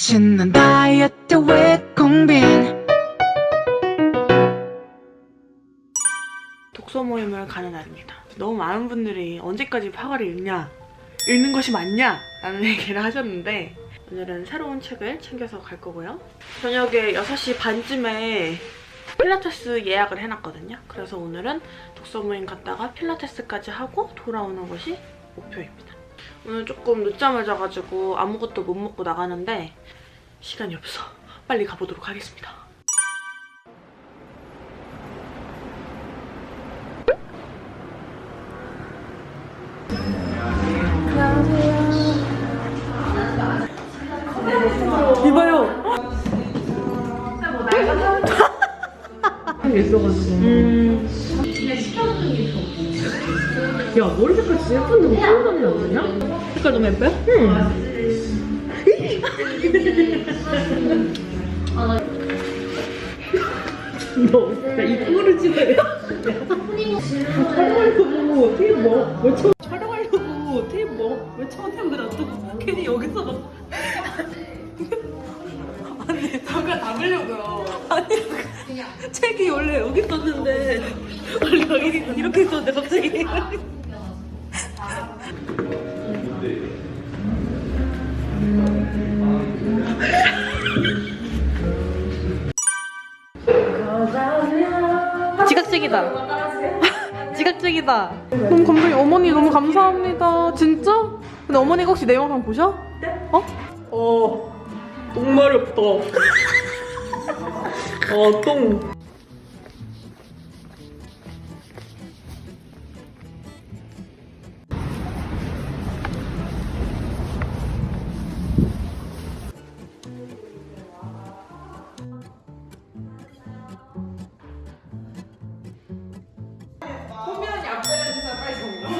맛있는 다이어트 공빈 독서 모임을 가는 날입니다. 너무 많은 분들이 언제까지 파가를 읽냐, 읽는 것이 맞냐? 라는 얘기를 하셨는데 오늘은 새로운 책을 챙겨서 갈 거고요. 저녁에 6시 반쯤에 필라테스 예약을 해놨거든요. 그래서 오늘은 독서 모임 갔다가 필라테스까지 하고 돌아오는 것이 목표입니다. 오늘 조금 늦잠을 자가지고 아무것도 못 먹고 나가는데 시간이 없어. 빨리 가보도록 하겠습니다. 이봐요. 음. 야 머리 색깔 진짜 예쁜데 뭐 소울감이 나오냐? 색깔 너무 예뻐요? 응. 너, 야, 이 꼴을 찍어야 촬영하려고 테이프 뭐, 왜 처음, 촬영하려고 테이프 뭐, 왜 처음에 놔두고 괜히 여기서 막. 아니, 잠깐 담으려고요. 아니, 책이 원래 여기 있었는데, 원래 여기 이렇게 있었는데, 갑자기. 지각적이다. 지각적이다. 너무 감동이 어머니 너무 감사합니다. 진짜? 근데 어머니가 혹시 내 영상 보셔? 어? 어, 똥 마렵다. 어, 똥.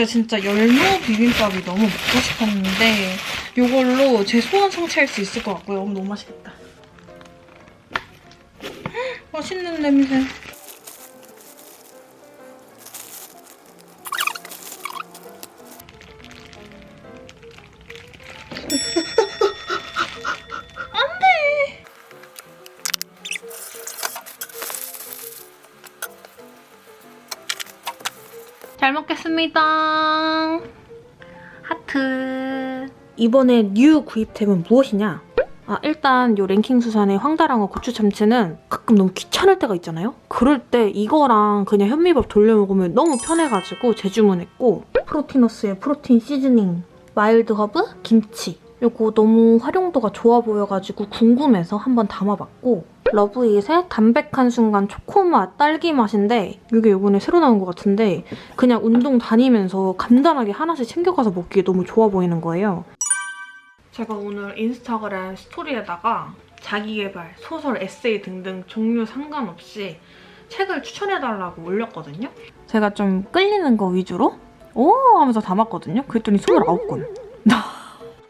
제가 진짜 열무 비빔밥이 너무 먹고 싶었는데 이걸로 제 소원 성취할 수 있을 것 같고요. 너무 맛있겠다. 맛있는 냄새. 잘 먹겠습니다. 하트. 이번에 뉴 구입템은 무엇이냐? 아, 일단 요 랭킹 수산의 황다랑어 고추 참치는 가끔 너무 귀찮을 때가 있잖아요? 그럴 때 이거랑 그냥 현미밥 돌려 먹으면 너무 편해가지고 재주문했고 프로티너스의 프로틴 시즈닝, 마일드 허브, 김치 요거 너무 활용도가 좋아 보여가지고 궁금해서 한번 담아봤고 러브잇의 담백한 순간 초코맛 딸기 맛인데 이게 이번에 새로 나온 것 같은데 그냥 운동 다니면서 간단하게 하나씩 챙겨가서 먹기에 너무 좋아 보이는 거예요. 제가 오늘 인스타그램 스토리에다가 자기개발, 소설, 에세이 등등 종류 상관없이 책을 추천해달라고 올렸거든요. 제가 좀 끌리는 거 위주로 오 하면서 담았거든요. 그랬더니 29권.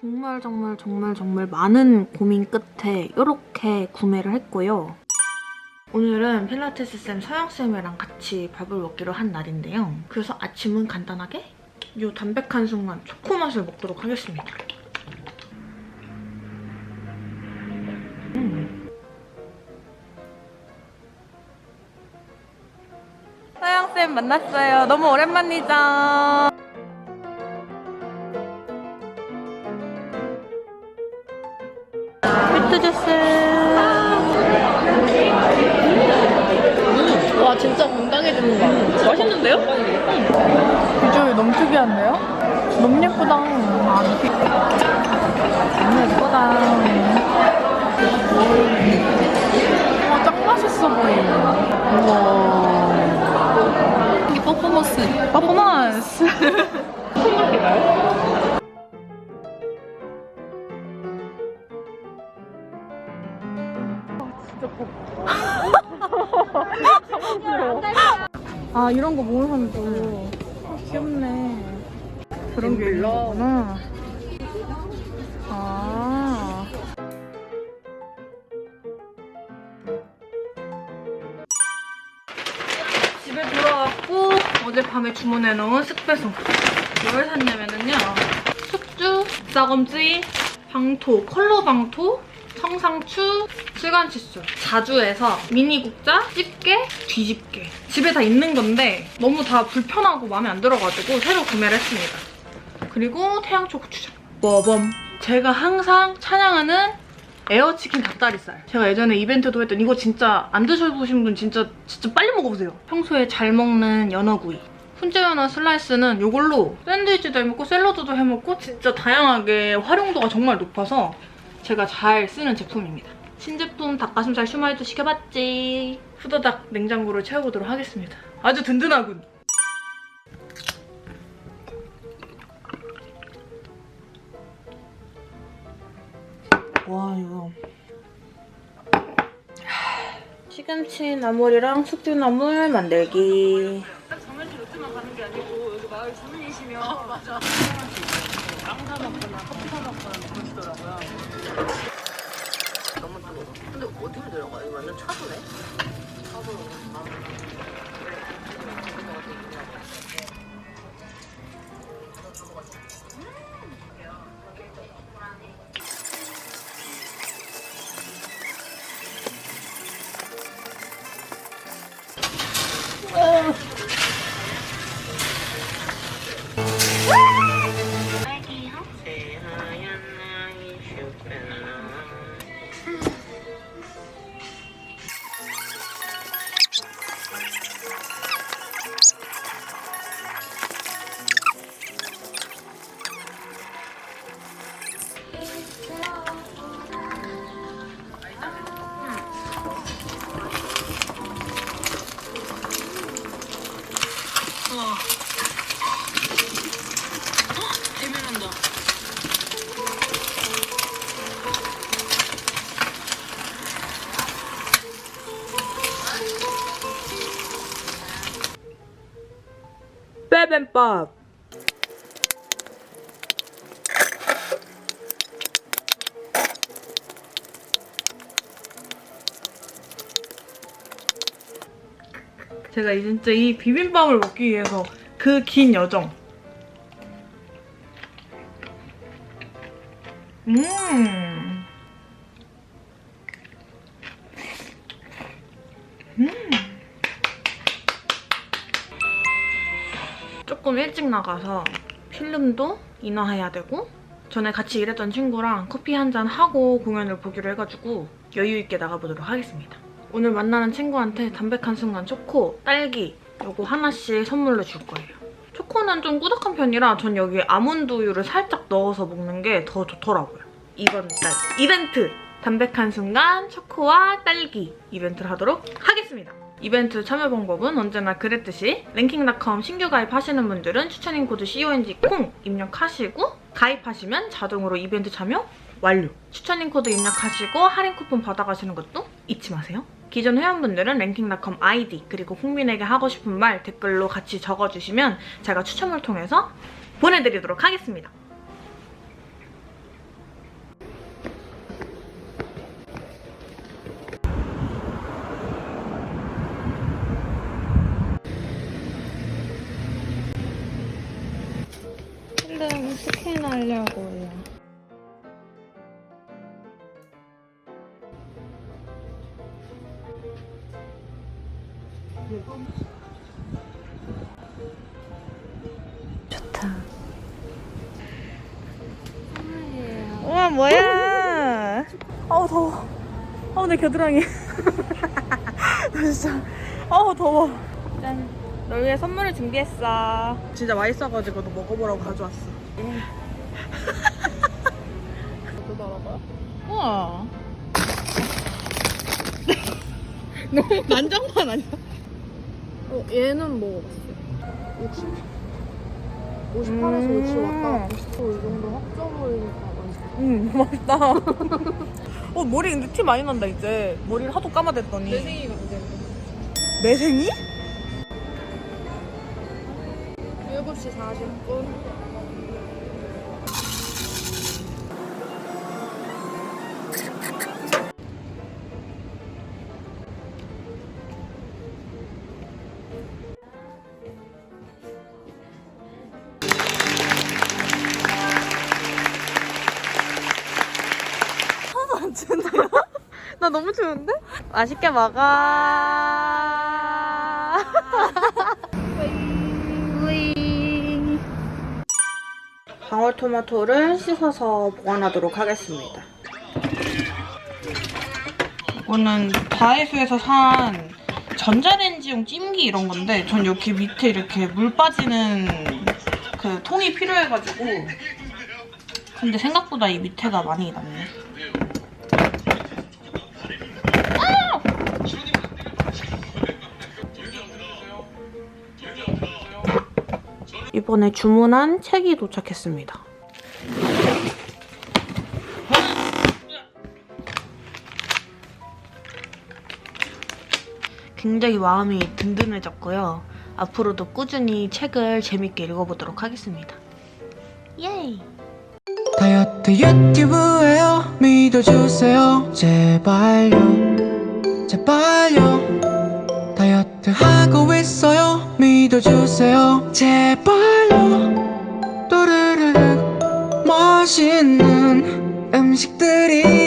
정말 정말 정말 정말 많은 고민 끝에 이렇게 구매를 했고요. 오늘은 필라테스 쌤 서영 쌤이랑 같이 밥을 먹기로 한 날인데요. 그래서 아침은 간단하게 이 담백한 순간 초코 맛을 먹도록 하겠습니다. 음. 서영 쌤 만났어요. 너무 오랜만이죠. 주스. 와, 진짜 건강해지는 거 같아. 맛있는데요? 비주얼이 너무 특이한데요? 너무 예쁘다. 아, 너무 예쁘다. 와, 짱 맛있어 보여. 우와. 퍼포먼스. 퍼포먼스. 아 이런 거 모으는 사람도 아, 귀엽네. 그런 게 있는 거구나. 아. 집에 돌아왔고 어젯밤에 주문해놓은 습배송 뭘 샀냐면은요 숙주, 쌀검지, 방토, 컬러 방토, 청상추, 실간칫솔 자주해서 미니국자, 집게, 뒤집게 집에 다 있는 건데 너무 다 불편하고 마음에 안 들어가지고 새로 구매를 했습니다 그리고 태양초 고추장 뭐범 제가 항상 찬양하는 에어치킨 닭다리살. 제가 예전에 이벤트도 했던 이거 진짜 안 드셔보신 분 진짜 진짜 빨리 먹어보세요. 평소에 잘 먹는 연어구이. 훈제 연어 슬라이스는 이걸로 샌드위치도 해먹고 샐러드도 해먹고 진짜 다양하게 활용도가 정말 높아서 제가 잘 쓰는 제품입니다. 신제품 닭가슴살 슈마이도 시켜봤지. 후다닥 냉장고를 채워보도록 하겠습니다. 아주 든든하군. 와 이거 시금치 나물이랑 숙주나물 만들기 정현씨 롯데만 가는 게 아니고 여기 마을 주민이시면 맞아 들어가? 이 완전 차도네. 차도. 빼뱀밥 제가 이 진짜 이 비빔밥을 먹기 위해서 그 긴 여정 음. 음. 조금 일찍 나가서 필름도 인화해야 되고 전에 같이 일했던 친구랑 커피 한 잔 하고 공연을 보기로 해가지고 여유 있게 나가보도록 하겠습니다. 오늘 만나는 친구한테 담백한 순간 초코, 딸기 요거 하나씩 선물로 줄 거예요. 초코는 좀 꾸덕한 편이라 전 여기 아몬드 우유를 살짝 넣어서 먹는 게 더 좋더라고요. 이번 달 이벤트! 담백한 순간 초코와 딸기 이벤트를 하도록 하겠습니다. 이벤트 참여 방법은 언제나 그랬듯이 랭킹닷컴 신규 가입하시는 분들은 추천인 코드 CONG0 입력하시고 가입하시면 자동으로 이벤트 참여 완료. 추천인 코드 입력하시고 할인 쿠폰 받아가시는 것도 잊지 마세요. 기존 회원분들은 랭킹닷컴 아이디 그리고 국민에게 하고 싶은 말 댓글로 같이 적어주시면 제가 추첨을 통해서 보내드리도록 하겠습니다. 좋다. 우와 뭐야? 아우 더워. 아우 내 겨드랑이. 나 진짜. 아우 더워. 짠. 널 위해 선물을 준비했어. 진짜 맛있어가지고 너 먹어보라고 가져왔어. 어떠더라고요? 우와. 너무 난장판 아니야? 어, 얘는 먹어봤어요. 60, 58에서 60 왔다 갔다 90이 정도 합점을 맛있어. 응 맛있다. 어 머리 근데 티 많이 난다 이제 머리를 하도 감아댔더니 매생이가 문제인데. 매생이? 7시 40분. 나 너무 추운데? 맛있게 먹어. 방울토마토를 씻어서 보관하도록 하겠습니다. 이거는 다이소에서 산 전자레인지용 찜기 이런 건데 전 여기 밑에 이렇게 물 빠지는 그 통이 필요해가지고 근데 생각보다 이 밑에가 많이 남네. 이번에 주문한 책이 도착했습니다. 굉장히 마음이 든든해졌고요. 앞으로도 꾸준히 책을 재밌게 읽어보도록 하겠습니다. 예이! 다이어트 유튜브에요 믿어주세요 제발요 제발요 제발요. 또르르르 멋있는 음식들이